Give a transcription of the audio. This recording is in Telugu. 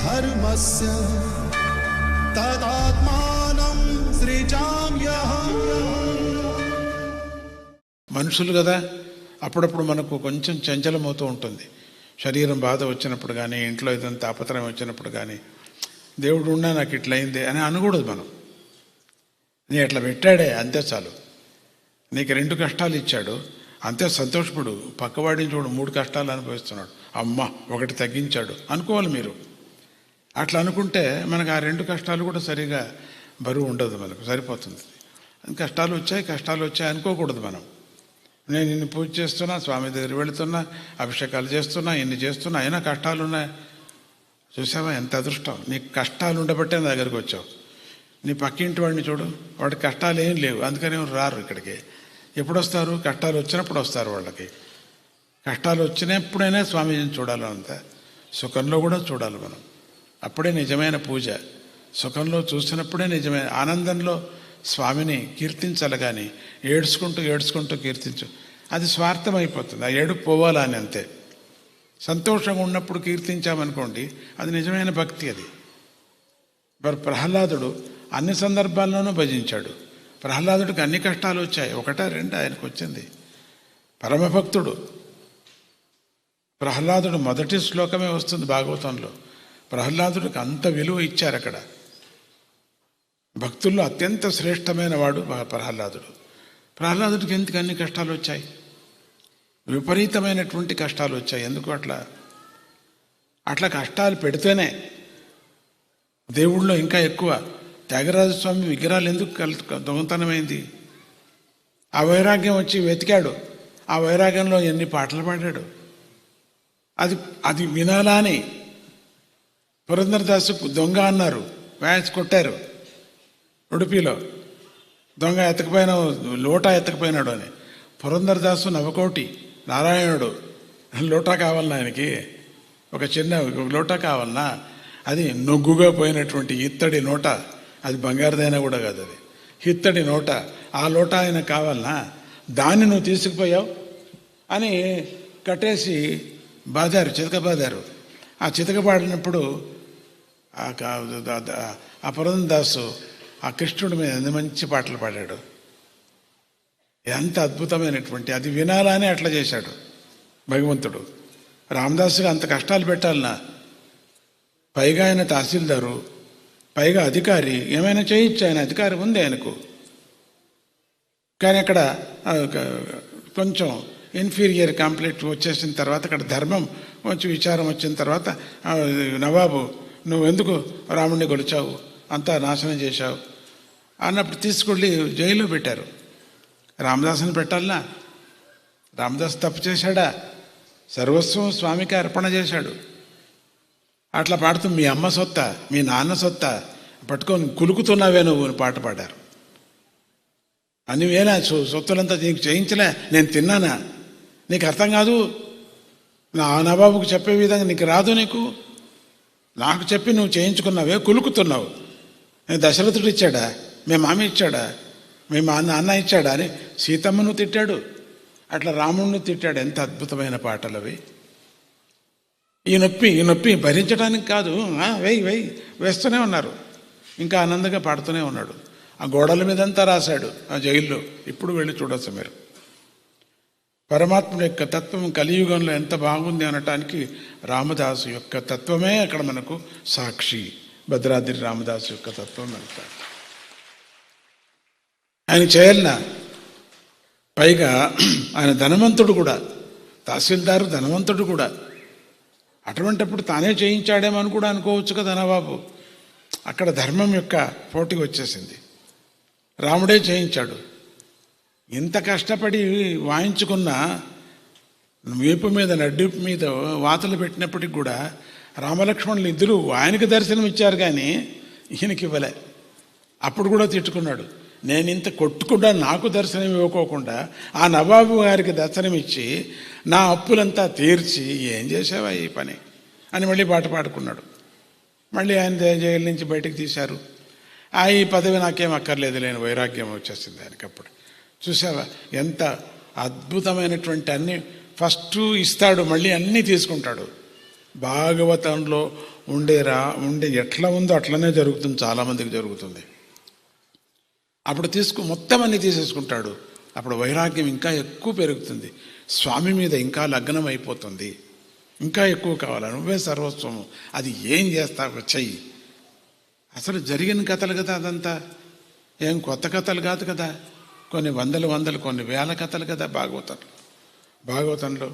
धर्मस्य तदात्मानं सृजाम्यहम् మనుషులు కదా అప్పుడప్పుడు మనకు కొంచెం చంచలమవుతూ ఉంటుంది శరీరం బాధ వచ్చినప్పుడు కానీ ఇంట్లో ఏదైనా తాపత్రయం వచ్చినప్పుడు కానీ దేవుడు ఉన్నా నాకు ఇట్లయింది అని అనకూడదు మనం నీ అట్లా పెట్టాడే అంతే చాలు నీకు రెండు కష్టాలు ఇచ్చాడు అంతే సంతోషపడు పక్కవాడిని చూడు మూడు కష్టాలు అనుభవిస్తున్నాడు అమ్మ ఒకటి తగ్గించాడు అనుకోవాలి మీరు అట్లా అనుకుంటే మనకు ఆ రెండు కష్టాలు కూడా సరిగా బరువు ఉండదు మనకు సరిపోతుంది. కష్టాలు వచ్చాయి కష్టాలు వచ్చాయి అనుకోకూడదు మనం. నేను ఇన్ని పూజ చేస్తున్నా స్వామి దగ్గర వెళుతున్నా అభిషేకాలు చేస్తున్నా ఇన్ని చేస్తున్నా అయినా కష్టాలు ఉన్నాయి చూసావా ఎంత అదృష్టం? నీకు కష్టాలు ఉండబట్టే నా దగ్గరికి వచ్చావు. నీ పక్కింటి వాడిని చూడు వాడి కష్టాలు ఏం లేవు అందుకని రారు ఇక్కడికి. ఎప్పుడు వస్తారు కష్టాలు వచ్చినప్పుడు వస్తారు వాళ్ళకి. కష్టాలు వచ్చినప్పుడైనా స్వామీజీని చూడాలి అంత సుఖంలో కూడా చూడాలి మనం. అప్పుడే నిజమైన పూజ. సుఖంలో చూసినప్పుడే నిజమైన ఆనందంలో స్వామిని కీర్తించాలి కానీ ఏడ్చుకుంటూ ఏడ్చుకుంటూ కీర్తించు. అది స్వార్థం అయిపోతుంది ఆ ఏడుపు పోవాలా అని అంతే. సంతోషంగా ఉన్నప్పుడు కీర్తించామనుకోండి అది నిజమైన భక్తి అది. మరి ప్రహ్లాదుడు అన్ని సందర్భాల్లోనూ భజించాడు. ప్రహ్లాదుడికి అన్ని కష్టాలు వచ్చాయి. ఒకటా రెండు ఆయనకు వచ్చింది. పరమభక్తుడు. ప్రహ్లాదుడు మొదటి శ్లోకమే వస్తుంది భాగవతంలో. ప్రహ్లాదుడికి అంత విలువ ఇచ్చారు అక్కడ. భక్తుల్లో అత్యంత శ్రేష్టమైన వాడు ప్రహ్లాదుడు. ప్రహ్లాదుడికి ఎందుకు అన్ని కష్టాలు వచ్చాయి? విపరీతమైనటువంటి కష్టాలు వచ్చాయి. ఎందుకు అట్లా? అట్లా కష్టాలు పెడితేనే దేవుళ్ళలో ఇంకా ఎక్కువ. త్యాగరాజస్వామి విగ్రహాలు ఎందుకు కల్ దొంగతనమైంది? ఆ వైరాగ్యం వచ్చి వెతికాడు. ఆ వైరాగ్యంలో ఎన్ని పాటలు పాడాడు? అది అది వినాలా అని పురంధరదాసు దొంగ అన్నారు. వ్యాన్స్ కొట్టారు. ఉడిపిలో దొంగ ఎత్తకపోయిన లోటా ఎత్తకపోయినాడు అని. పురంధరదాసు నవకోటి నారాయణుడు. లోటా కావాలన్నా ఆయనకి? ఒక చిన్న లోటా కావాలన్నా అది నొగ్గుగా పోయినటువంటి ఇత్తడి నోట. అది బంగారుదైనా కూడా కాదు అది. ఇత్తడి నోట. ఆ లోటా ఆయన కావాలన్నా దాన్ని నువ్వు తీసుకుపోయావు? అని కట్టేసి బాదారు చితక బాదారు ఆ చితక పాడినప్పుడు ఆ పురందాసు ఆ కృష్ణుడి మీద ఎన్ని మంచి పాటలు పాడాడు? ఎంత అద్భుతమైనటువంటి అది వినాలని అట్లా చేశాడు భగవంతుడు. రామదాసుగా అంత కష్టాలు పెట్టాలనా? పైగా ఆయన తహసీల్దారు పైగా అధికారి ఏమైనా చేయొచ్చు ఆయన అధికారి ఉంది ఆయనకు. కానీ అక్కడ ఒక- కొంచెం ఇన్ఫీరియర్ కాంప్లెక్ట్ వచ్చేసిన తర్వాత అక్కడ ధర్మం కొంచెం విచారం వచ్చిన తర్వాత నవాబు నువ్వు ఎందుకు రాముడిని కొలిచావు? అంతా నాశనం చేశావు. అన్నప్పుడు తీసుకెళ్ళి జైల్లో పెట్టారు. రామదాసుని పెట్టాలనా? రామదాస్ తప్పు చేశాడా? సర్వస్వం స్వామికి అర్పణ చేశాడు. అట్లా పాడుతూ మీ అమ్మ సొత్త మీ నాన్న సొత్త పట్టుకొని కులుకుతున్నావే నువ్వు అని పాట పాడారు. అన్ని వేలా సొ- సొత్తులంతా నీకు చేయించలే నేను తిన్నానా? నీకు అర్థం కాదు? నా నవాబుకు చెప్పే విధంగా నీకు రాదు నీకు? నాకు చెప్పి నువ్వు చేయించుకున్నావే కులుకుతున్నావు. నేను దశరథుడు ఇచ్చాడా? మీ మామ ఇచ్చాడా? మీ మా నాన్న ఇచ్చాడా అని సీతమ్మను తిట్టాడు. అట్లా రాముడిని తిట్టాడు. ఎంత అద్భుతమైన పాటలు అవి ఈ నొప్పి ఈ నొప్పి భరించడానికి కాదు. వెయ్యి వెయ్యి వేస్తూనే ఉన్నారు. ఇంకా ఆనందంగా పాడుతూనే ఉన్నాడు. ఆ గోడల మీదంతా రాశాడు ఆ జైల్లో. ఇప్పుడు వెళ్ళి చూడొచ్చు మీరు. పరమాత్మ యొక్క తత్వం కలియుగంలో ఎంత బాగుంది అనటానికి రామదాసు యొక్క తత్వమే అక్కడ మనకు సాక్షి. భద్రాద్రి రామదాసు యొక్క తత్వం మనకు ఆయన చేయాలన పైగా ఆయన ధనవంతుడు కూడా తహసీల్దారు ధనవంతుడు కూడా. అటువంటిప్పుడు తానే చేయించాడేమని కూడా అనుకోవచ్చు కదా ధనబాబు అక్కడ ధర్మం యొక్క పోటీ వచ్చేసింది. రాముడే చేయించాడు. ఇంత కష్టపడి వాయించుకున్న వేపు మీద నడ్డిపు మీద వాతలు పెట్టినప్పటికి కూడా రామలక్ష్మణులు ఇద్దరు ఆయనకి దర్శనం ఇచ్చారు కానీ ఈయనకి ఇవ్వలే. అప్పుడు కూడా తిట్టుకున్నాడు. నేను ఇంత కొట్టుకుండా నాకు దర్శనం ఇవ్వకోకుండా ఆ నవాబు గారికి దర్శనం ఇచ్చి నా అప్పులంతా తీర్చి ఏం చేసావా ఈ పని? అని మళ్ళీ పాట పాడుకున్నాడు. మళ్ళీ ఆయన జైలు నుంచి బయటకు తీశారు. ఆ ఈ పదవి నాకేం అక్కర్లేదు లేని వైరాగ్యం వచ్చేసింది ఆయనకప్పుడు చూసావా? ఎంత అద్భుతమైనటువంటి అన్ని ఫస్ట్ ఇస్తాడు మళ్ళీ అన్నీ తీసుకుంటాడు. భాగవతంలో ఉండేరా ఉండే ఎట్లా ఉందో అట్లనే జరుగుతుంది చాలామందికి జరుగుతుంది. అప్పుడు తీసుకు మొత్తం అన్ని తీసేసుకుంటాడు. అప్పుడు వైరాగ్యం ఇంకా ఎక్కువ పెరుగుతుంది. స్వామి మీద ఇంకా లగ్నం అయిపోతుంది. ఇంకా ఎక్కువ కావాలి? నువ్వే సర్వస్వము. అది ఏం చేస్తావు చెయ్యి. అసలు జరిగిన కథలు కదా అదంతా. ఏం కొత్త కథలు కాదు కదా. కొన్ని వందలు వందలు కొన్ని వేల కథలు కదా భాగవతం. భాగవతంలో